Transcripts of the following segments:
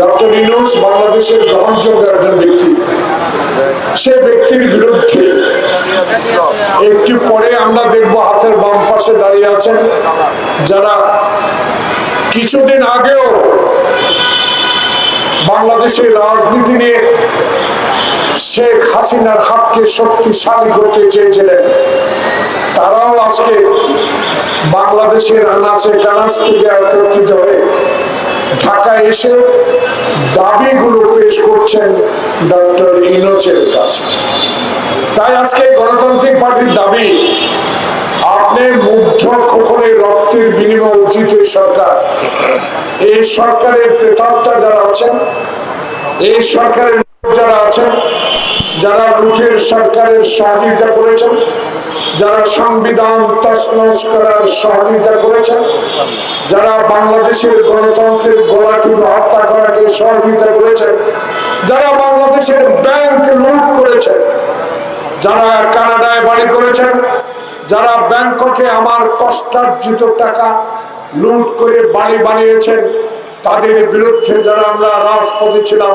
Doctor বাংলাদেশের গ্রহণযোগ্য একজন ব্যক্তি। সে ব্যক্তির বিরুদ্ধে একটু পরে আমরা দেখব হাতের বাম পাশে দাঁড়িয়ে আছেন যারা কিছুদিন আগেও বাংলাদেশের রাজনীতি নিয়ে শেখ হাসিনার হাতকে শক্তিশালী করতে চেয়েছিলেন। তারাও আজকে বাংলাদেশের আনাচে কানাচ থেকে একত্রিত হয়ে ঢাকায় এসে দাবিগুলো পেশ করছেন ডক্টর ইনোচের কাছে। তাই আজকে গণতান্ত্রিক পার্টির দাবি, আপনি মুগ্ধ খোকনে রক্তের বিনিময় উচিত এই সরকার। এই সরকারের প্রেতাত্মা যারা আছেন, এই সরকারের যারা আছেন যারা লুটের সরকারের সহযোগিতা করেছেন, যারা সংবিধান তসনস করার সহযোগিতা করেছেন, যারা বাংলাদেশের গণতন্ত্রের গোলাটুকু হত্যা করাকে সহযোগিতা করেছেন, যারা বাংলাদেশের ব্যাংক লুট করেছেন, যারা কানাডায় বাড়ি করেছেন, যারা ব্যাংককে আমার কষ্টার্জিত টাকা লুট করে বাড়ি বানিয়েছেন, তাদের বিরুদ্ধে যারা আমরা রাজপথে ছিলাম,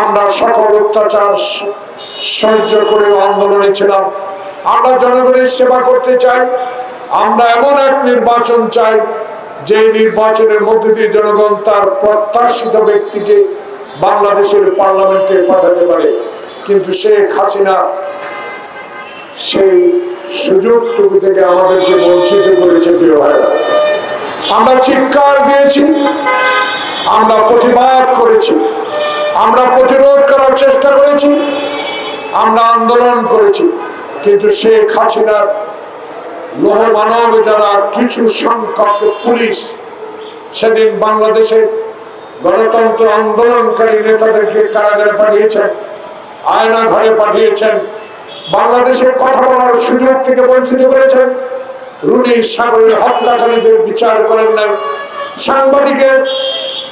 আমরা সকল অত্যাচার সহ্য করে আন্দোলনে ছিলাম। আমরা জনগণের সেবা করতে চাই। আমরা এমন এক নির্বাচন চাই যে নির্বাচনের মধ্যে দিয়ে জনগণ তার প্রত্যাশিত ব্যক্তিকে বাংলাদেশের পার্লামেন্টে পাঠাতে পারে। কিন্তু শেখ হাসিনা সেই সুযোগটুকু থেকে আমাদেরকে বঞ্চিত করেছে আমরা চিৎকার দিয়েছি, আমরা প্রতিবাদ করেছি, আমরা প্রতিরোধ করার চেষ্টা করেছি আমরা আন্দোলন করেছি। কিন্তু শেখ হাসিনার লোহ মানব যারা কিছু সংখ্যক পুলিশ সেদিন বাংলাদেশের গণতন্ত্র আন্দোলনকারী নেতাদেরকে কারাগারে পাঠিয়েছেন, আয়না ঘরে পাঠিয়েছেন বাংলাদেশের কথা বলার সুযোগ থেকে বঞ্চিত করেছেন। রুনি সাগরের হত্যাকারীদের বিচার করেন নাই। সাংবাদিকের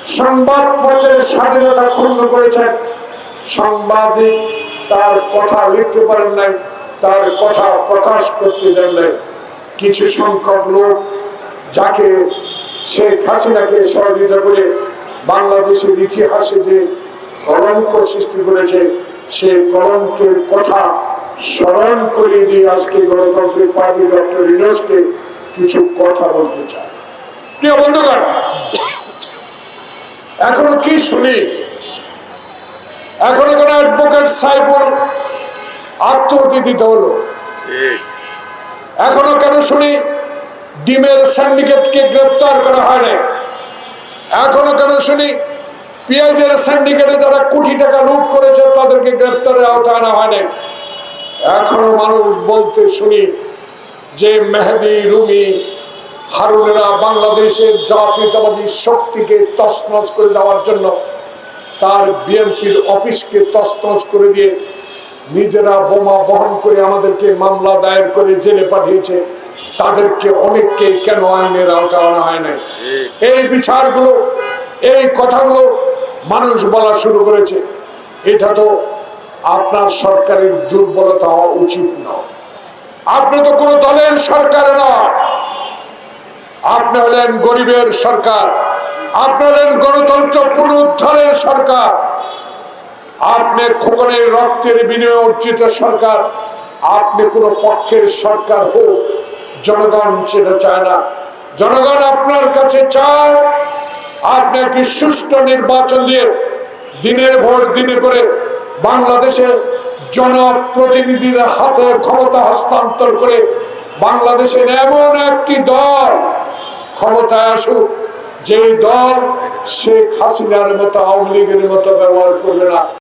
সংবাদপত্রের স্বাধীনতা ক্ষুণ্ণ করেছেন। সাংবাদিক তার কথা লিখতে পারেন নাই, তার কথা প্রকাশ করতে দেন নাই। কিছু সংখ্যক লোক যাকে শেখ হাসিনাকে সহযোগিতা করে বাংলাদেশের ইতিহাসে যে কলঙ্ক সৃষ্টি করেছে, সে কলঙ্কের কথা স্মরণ করিয়ে দিয়ে আজকে গণতান্ত্রিক পার্টি ডক্টর ইনোসকে কিছু কথা বলতে চায় প্রিয় বন্ধুগণ এখনও কি শুনি? এখনও কোন অ্যাডভোকেট সাইবুল আত্মহতি দিতে হলো এখনও কেন শুনি ডিমের সিন্ডিকেটকে গ্রেপ্তার করা হয় নাই? এখনও কেন শুনি পেঁয়াজের সিন্ডিকেটে যারা কোটি টাকা লুট করেছে, তাদেরকে গ্রেপ্তারের আওতায় আনা হয় নাই? এখনও মানুষ বলতে শুনি যে মেহেদি, রুমি, হারুনেরা বাংলাদেশের জাতীয়তাবাদী শক্তিকে তছনছ করে দেওয়ার জন্য তার বিএনপির অফিসকে তছনছ করে দিয়ে নিজেরা বোমা বহন করে আমাদেরকে মামলা দায়ের করে জেলে পাঠিয়েছে। তাদেরকে অনেককে কেন আইনের আওতা আনা হয় নাই? এই বিচারগুলো, এই কথাগুলো মানুষ বলা শুরু করেছে। এটা তো আপনার সরকারের দুর্বলতা হওয়া উচিত নয়। আপনি তো কোনো দলের সরকার নয় আপনি হলেন গরিবের সরকার। আপনি হলেন গণতন্ত্র পুনরুদ্ধারের সরকার। আপনি খোকনের রক্তের বিনিময়ে অর্জিত সরকার। আপনি কোনো পক্ষের সরকার হোক, জনগণ সেটা চায় না। জনগণ আপনার কাছে চায়, আপনি একটি সুষ্ঠু নির্বাচন দিয়ে দিনের ভোট দিনে করে বাংলাদেশে জনপ্রতিনিধির হাতে ক্ষমতা হস্তান্তর করে বাংলাদেশের এমন একটি দল ক্ষমতায় আসুক যে দল শেখ হাসিনার মতো আওয়ামী লীগের মতো ব্যবহার করবে না।